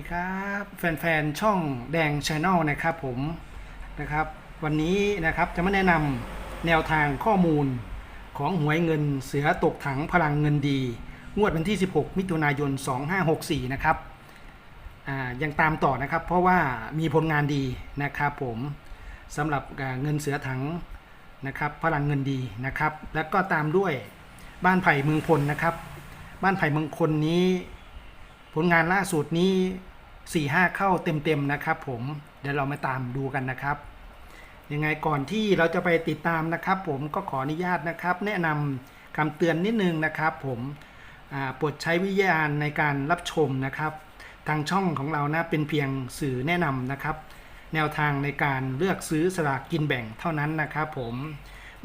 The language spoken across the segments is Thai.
ดีครับแฟนๆ ช่องแดงช n แนลนะครับผมนะครับ วันนี้นะครับจะมาแนะนำแนวทางข้อมูลของหวยเงินเสือตกถังพลังเงินดี งวดวันที่ 16 มิถุนายน 2564 นะครับยังตามต่อนะครับเพราะว่ามีผลงานดีนะครับผมสำหรับเงินเสือถังนะครับพลังเงินดีนะครับ แล้วก็ตามด้วยบ้านไผ่เมืองพลนะครับ บ้านไผ่เมืองพลนี้ผลงานล่าสุดนี้ 4ี่ห้าเข้าเต็มๆนะครับผมเดี๋ยวเรามาตามดูกันนะครับ ยังไงก่อนที่เราจะไปติดตามนะครับ ผมก็ขออนุญาตนะครับ แนะนำคำเตือนนิดนึงนะครับ ผมโปรดใช้วิญญาณในการรับชมนะครับ ทางช่องของเรานะเป็นเพียงสื่อแนะนำนะครับ แนวทางในการเลือกซื้อสลากกินแบ่งเท่านั้นนะครับ ผม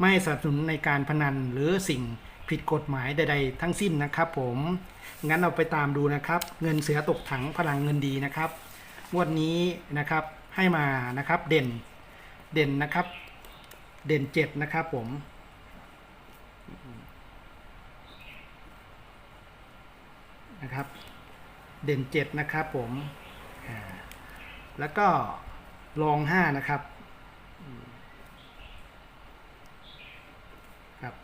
ไม่สนับสนุนในการพนันหรือสิ่ง ผิดกฎหมายใดๆ ทั้งสิ้นนะครับผมงั้นเราไปตามดูนะครับ เงินเสือตกถังพลังเงินดีนะครับงวดนี้นะครับให้มานะครับเด่นเด่นนะครับ เด่นเจ็ดนะครับผมนะครับ เด่นเจ็ดนะครับผมแล้วก็รองห้านะครับอืมครับ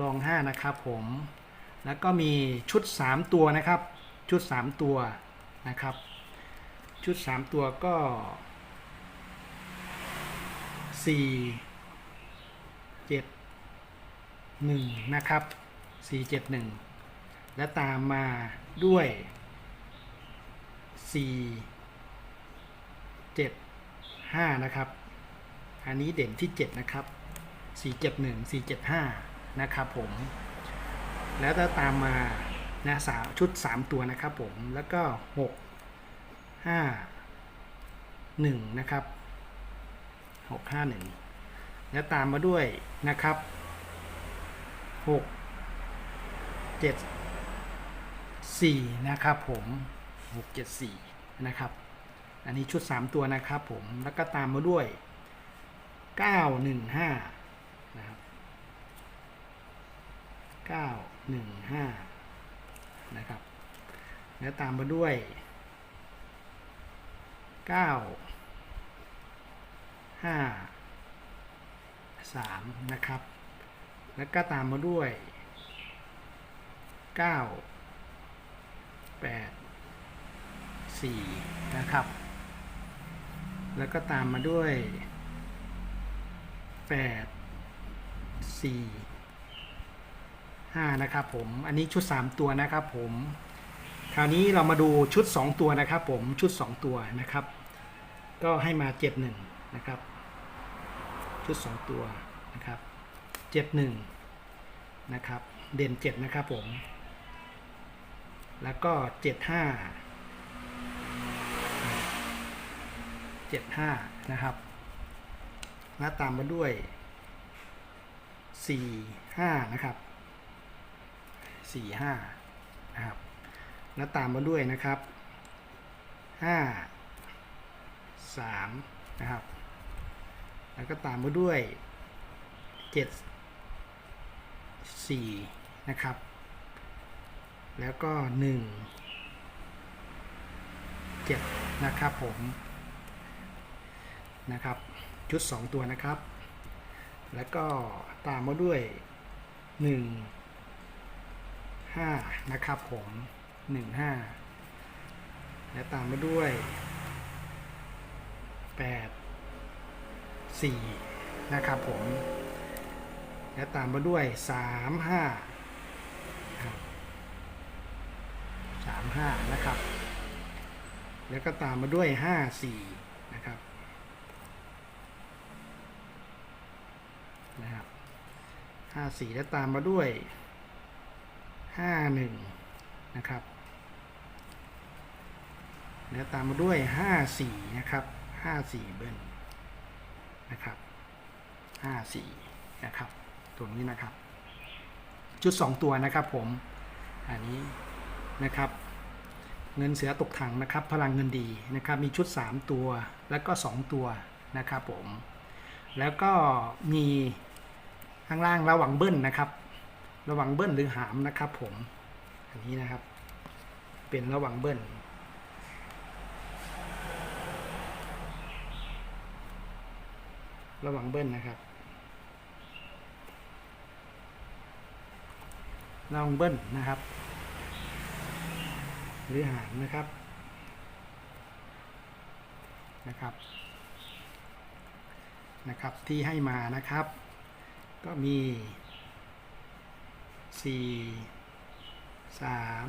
รองห้านะครับผม แล้วก็มีชุด 3 ตัวนะครับ ชุด 3 ตัวนะครับ ชุด 3 ตัวก็ 4 7 1 นะครับ 4 7 1 และตามมาด้วย 4 7 5 นะครับ อันนี้เด่นที่ 7 นะครับ 4 7 1 4 7 5 นะครับผม แล้วก็ตามมานะสามชุด 3 ตัวนะครับผม แล้วก็ 6 5 1 นะครับ 6 5 1 แล้วตามมาด้วยนะครับ 6 7 4 นะครับผม 6 7 4 นะครับ อันนี้ชุด 3 ตัวนะครับผม แล้วก็ตามมาด้วย 9 1 5 นะครับ 9 1 5 นะครับ แล้วตามมาด้วย 9 5 3 นะครับ แล้วก็ตามมาด้วย 9 8 4 นะครับ แล้วก็ตามมาด้วย 8 4 5นะครับผม อันนี้ชุด 3 ตัวนะครับผม คราวนี้เรามาดูชุด 2 ตัวนะครับผม ชุด 2 ตัวนะครับ ก็ให้มา 7 1 นะครับ ชุด 2 ตัวนะครับ 7 1 นะครับ เด่น 7 นะครับผม แล้วก็ 7 5 7 5 นะครับ แล้วตามมาด้วย 4 5 นะครับ สี่ห้านะครับแล้วตามมาด้วยนะครับห้าสามนะครับ แล้วก็ตามมาด้วยเจ็ดสี่นะครับ แล้วก็หนึ่งเจ็ดนะครับผมนะครับ ชุดสองตัวนะครับ แล้วก็ตามมาด้วยหนึ่ง ห้านะครับผมหนึ่งห้าและตามมาด้วยแปดสี่นะครับผม และตามมาด้วยสามห้าสามห้านะครับ แล้วก็ตามมาด้วยห้าสี่นะครับนะครับห้าสี่แล้วตามมาด้วย ห้าหนึ่งนะครับแล้วตามมาด้วยห้าสี่นะครับห้าสี่เบิ้ลนะครับห้าสี่นะครับ ตัวนี้นะครับชุดสองตัวนะครับผม อันนี้นะครับ เงินเสือตกถังนะครับ พลังเงินดีนะครับ มีชุด 3 ตัว แล้วก็ 2 ตัวนะครับผม แล้วก็มีข้างล่างระหว่างเบิ้ลนะครับ ระวังเบิ้ลหรือหามนะครับ ผม อันนี้นะครับ เป็นระวังเบิ้ลระวังเบิ้ลนะครับระวังเบิ้ลนะครับ หรือหางนะครับ นะครับ นะครับ ที่ให้มานะครับ ก็มี สี่สาม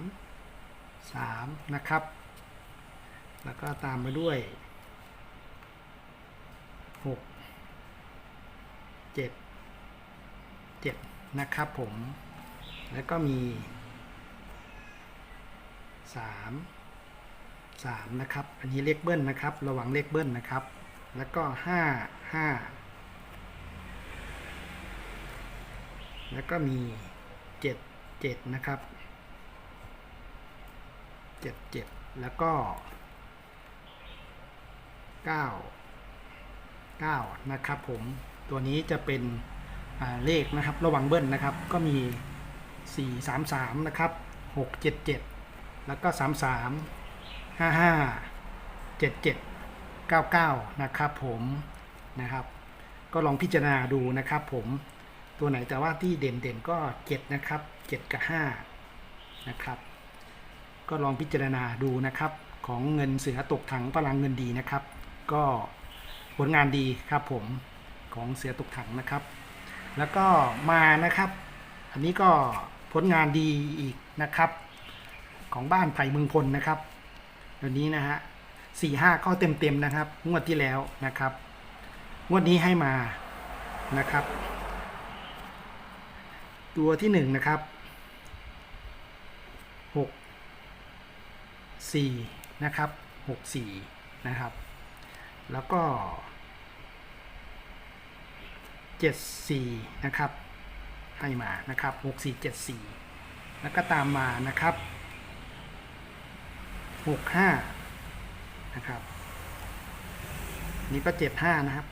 สามนะครับ แล้วก็ตามมาด้วยหกเจ็ดเจ็ดนะครับผม แล้วก็มีสามสามนะครับ อันนี้เลขเบิ้ลนะครับ ระวังเลขเบิ้ลนะครับ แล้วก็ห้าห้าแล้วก็มี เจ็ดเจ็ดนะครับเจ็ดเจ็ดแล้วก็เก้าเก้านะครับผมตัวนี้จะเป็นเลขนะครับระวังเบิ้ลนะครับก็มีสี่สามสามนะครับหกเจ็ดเจ็ดแล้วก็สามสามห้าห้าเจ็ดเจ็ดเก้าเก้านะครับผมนะครับ ก็ลองพิจารณาดูนะครับผม ตัวไหนแต่ว่าที่เด่นๆก็เจ็ดนะครับเจ็ดกับห้านะครับ ก็ลองพิจารณาดูนะครับ ของเงินเสือตกถังพลังเงินดีนะครับ ก็ผลงานดีครับผมของเสือตกถังนะครับ แล้วก็มานะครับ อันนี้ก็ผลงานดีอีกนะครับ ของบ้านไผ่เมืองพลนะครับตัวนี้นะฮะสี่ห้าก็เต็มๆนะครับ งวดที่แล้วนะครับ งวดนี้ให้มานะครับ ตัวที่หนึ่งนะครับหกสี่นะครับหกสี่นะครับ แล้วก็เจ็ดสี่นะครับ ให้มานะครับหกสี่เจ็ดสี่แล้วก็ตามมานะครับหกห้านะครับ นี่ก็เจ็ดห้านะครับ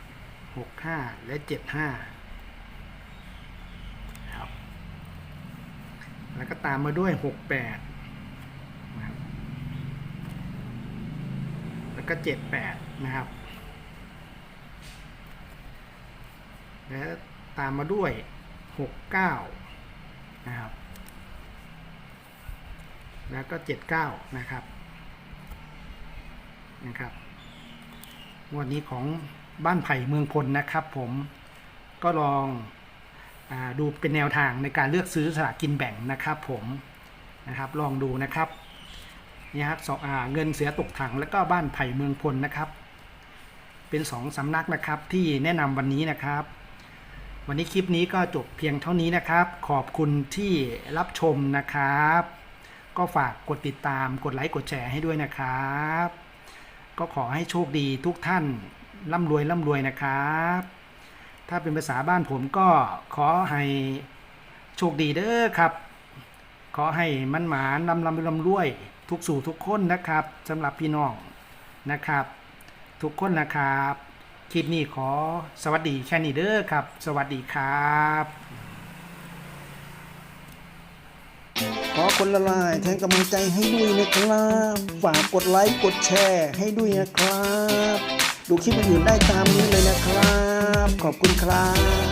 หกห้าและเจ็ดห้า ครับแล้วก็ ตามมาด้วย68นะครับ แล้วก็78นะครับแล้วตามมาด้วย69นะครับแล้วก็79นะครับนะครับงวันนี้ของบ้านไผ่เมืองพลนะครับผมก็ลอง ดูเป็นแนวทางในการเลือกซื้อสลากกินแบ่งนะครับผมนะครับลองดูนะครับนี่ครับสองเงินเสียตกถังแล้วก็บ้านไผ่เมืองพลนะครับ เป็นสองสำนักนะครับที่แนะนำวันนี้นะครับ วันนี้คลิปนี้ก็จบเพียงเท่านี้นะครับ ขอบคุณที่รับชมนะครับ ก็ฝากกดติดตามกดไลค์กดแชร์ให้ด้วยนะครับ ก็ขอให้โชคดีทุกท่านร่ำรวยร่ำรวยนะครับ ถ้าเป็นภาษาบ้านผมก็ขอให้โชคดีเด้อครับ ขอให้มันหมานลำลำลำรวย ทุกสู่ทุกคนนะครับสำหรับพี่น้องนะครับ ทุกคนนะครับคลิปนี้ขอสวัสดีแค่นี้เด้อครับ สวัสดีครับ ขอคนละลายแทนกำลังใจให้ด้วยนะครับ ฝากกดไลค์กดแชร์ให้ด้วยนะครับ ดูคลิปอื่นๆได้ตามนี้เลยนะครับ ขอบคุณครับ